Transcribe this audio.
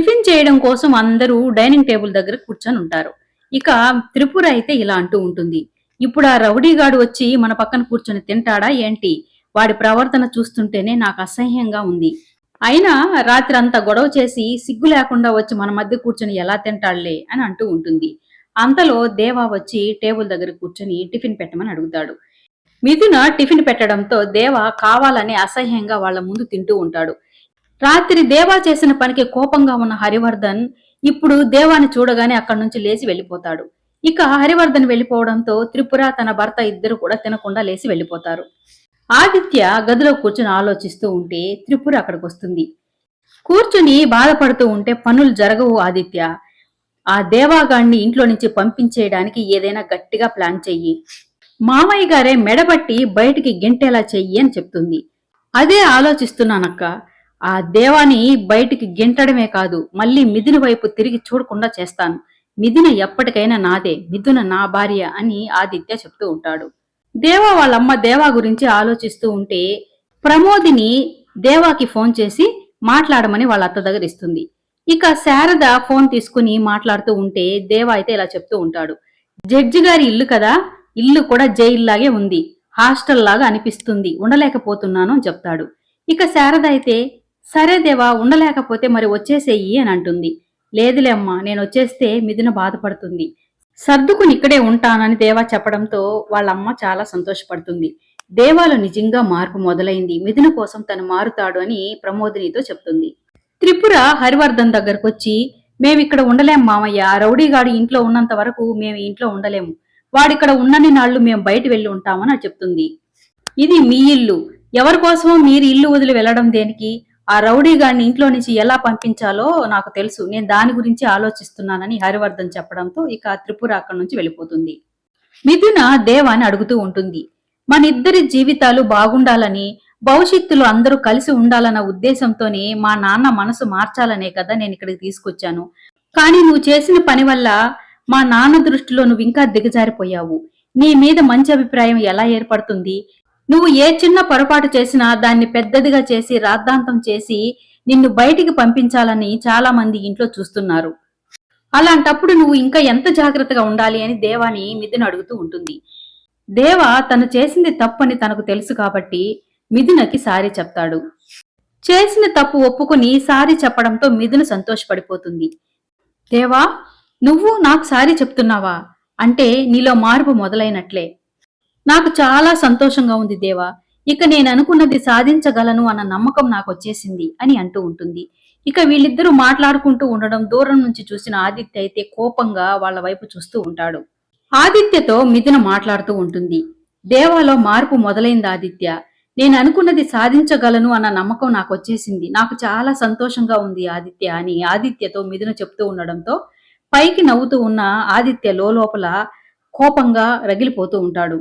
Tiffin చేయడం కోసం అందరూ డైనింగ్ టేబుల్ దగ్గర కూర్చొని ఉంటారు. ఇక త్రిపుర అయితే ఇలా అంటూ ఉంటుంది. ఇప్పుడు ఆ రౌడీగాడు వచ్చి మన పక్కన కూర్చొని తింటాడా ఏంటి? వాడి ప్రవర్తన చూస్తుంటేనే నాకు అసహ్యంగా ఉంది. అయినా రాత్రి అంతా గొడవ చేసి సిగ్గు లేకుండా వచ్చి మన మధ్య కూర్చొని ఎలా తింటాడులే అని అంటూ ఉంటుంది. అంతలో దేవా వచ్చి టేబుల్ దగ్గర కూర్చొని టిఫిన్ పెట్టమని అడుగుతాడు. మిథున టిఫిన్ పెట్టడంతో దేవ కావాలని అసహ్యంగా వాళ్ళ ముందు తింటూ ఉంటాడు. రాత్రి దేవా చేసిన పనికి కోపంగా ఉన్న హరివర్ధన్ ఇప్పుడు దేవాని చూడగానే అక్కడి నుంచి లేచి వెళ్ళిపోతాడు. ఇక హరివర్ధన్ వెళ్ళిపోవడంతో త్రిపుర తన భర్త ఇద్దరు కూడా తినకుండా లేచి వెళ్ళిపోతారు. ఆదిత్య గదిలో కూర్చుని ఆలోచిస్తూ ఉంటే త్రిపుర అక్కడికి వస్తుంది. కూర్చుని బాధపడుతూ ఉంటే పనులు జరగవు ఆదిత్య. ఆ దేవాగాణ్ణి ఇంట్లో నుంచి పంపించేయడానికి ఏదైనా గట్టిగా ప్లాన్ చెయ్యి. మామయ్య గారే మెడబట్టి బయటికి గెంటేలా చెయ్యి అని చెప్తుంది. అదే ఆలోచిస్తున్నానక్క. ఆ దేవాని బయటికి గెంటడమే కాదు మళ్ళీ మిథున వైపు తిరిగి చూడకుండా చేస్తాను. మిథున ఎప్పటికైనా నాదే మిథున నా భార్య అని ఆదిత్య చెప్తూ ఉంటాడు. దేవా వాళ్ళమ్మ దేవా గురించి ఆలోచిస్తూ ఉంటే ప్రమోదిని దేవాకి ఫోన్ చేసి మాట్లాడమని వాళ్ళ అత్త దగ్గర ఇస్తుంది. ఇక శారద ఫోన్ తీసుకుని మాట్లాడుతూ ఉంటే దేవా అయితే ఇలా చెప్తూ ఉంటాడు. జడ్జి గారి ఇల్లు కదా ఇల్లు కూడా జైల్లాగే ఉంది. హాస్టల్ లాగా అనిపిస్తుంది ఉండలేకపోతున్నాను అని చెప్తాడు. ఇక శారద అయితే సరే దేవా ఉండలేకపోతే మరి వచ్చేసేయి అని అంటుంది. లేదులే అమ్మా నేను వచ్చేస్తే మిథున బాధపడుతుంది. సర్దుకుని ఇక్కడే ఉంటానని దేవా చెప్పడంతో వాళ్ళ అమ్మ చాలా సంతోషపడుతుంది. దేవాలో నిజంగా మార్పు మొదలైంది. మిథున కోసం తను మారుతాడు అని ప్రమోదినితో చెప్తుంది. త్రిపుర హరివర్ధన్ దగ్గరకు వచ్చి మేమిక్కడ ఉండలేం మామయ్య. ఆ రౌడీగాడు ఇంట్లో ఉన్నంత వరకు మేము ఇంట్లో ఉండలేము. వాడిక్కడ ఉన్నన్ని నాళ్ళు మేము బయట వెళ్ళి ఉంటామని చెప్తుంది. ఇది మీ ఇల్లు. ఎవరి కోసమో మీరు ఇల్లు వదిలి వెళ్ళడం దేనికి? ఆ రౌడీ గాడిని ఇంట్లో నుంచి ఎలా పంపించాలో నాకు తెలుసు. నేను దాని గురించి ఆలోచిస్తున్నానని హరివర్ధన్ చెప్పడంతో ఇక త్రిపుర అక్కడి నుంచి వెళ్ళిపోతుంది. మిథున దేవాని అడుగుతూ ఉంటుంది. మన ఇద్దరి జీవితాలు బాగుండాలని భవిష్యత్తులో అందరూ కలిసి ఉండాలన్న ఉద్దేశంతోనే మా నాన్న మనసు మార్చాలనే కదా నేను ఇక్కడికి తీసుకొచ్చాను. కానీ నువ్వు చేసిన పని వల్ల మా నాన్న దృష్టిలో నువ్వు ఇంకా దిగజారిపోయావు. నీ మీద మంచి అభిప్రాయం ఎలా ఏర్పడుతుంది? నువ్వు ఏ చిన్న పొరపాటు చేసినా దాన్ని పెద్దదిగా చేసి రాద్ధాంతం చేసి నిన్ను బయటికి పంపించాలని చాలా మంది ఇంట్లో చూస్తున్నారు. అలాంటప్పుడు నువ్వు ఇంకా ఎంత జాగ్రత్తగా ఉండాలి అని దేవాని మిథున అడుగుతూ ఉంటుంది. దేవ తను చేసింది తప్పని తనకు తెలుసు కాబట్టి మిథునకి సారీ చెప్తాడు. చేసిన తప్పు ఒప్పుకుని సారీ చెప్పడంతో మిథున సంతోషపడిపోతుంది. దేవా నువ్వు నాకు సారీ చెప్తున్నావా? అంటే నీలో మార్పు మొదలైనట్లే. నాకు చాలా సంతోషంగా ఉంది దేవా. ఇక నేను అనుకున్నది సాధించగలను అన్న నమ్మకం నాకు వచ్చేసింది అని అంటూ ఉంటుంది. ఇక వీళ్ళిద్దరూ మాట్లాడుకుంటూ ఉండడం దూరం నుంచి చూసిన ఆదిత్య అయితే కోపంగా వాళ్ళ వైపు చూస్తూ ఉంటాడు. ఆదిత్యతో మిథున మాట్లాడుతూ ఉంటుంది. దేవాలో మార్పు మొదలైంది ఆదిత్య. నేను అనుకున్నది సాధించగలను అన్న నమ్మకం నాకు వచ్చేసింది. నాకు చాలా సంతోషంగా ఉంది ఆదిత్య అని ఆదిత్యతో మిథున చెప్తూ ఉండడంతో పైకి నవ్వుతూ ఉన్న ఆదిత్య లోపల కోపంగా రగిలిపోతూ ఉంటాడు.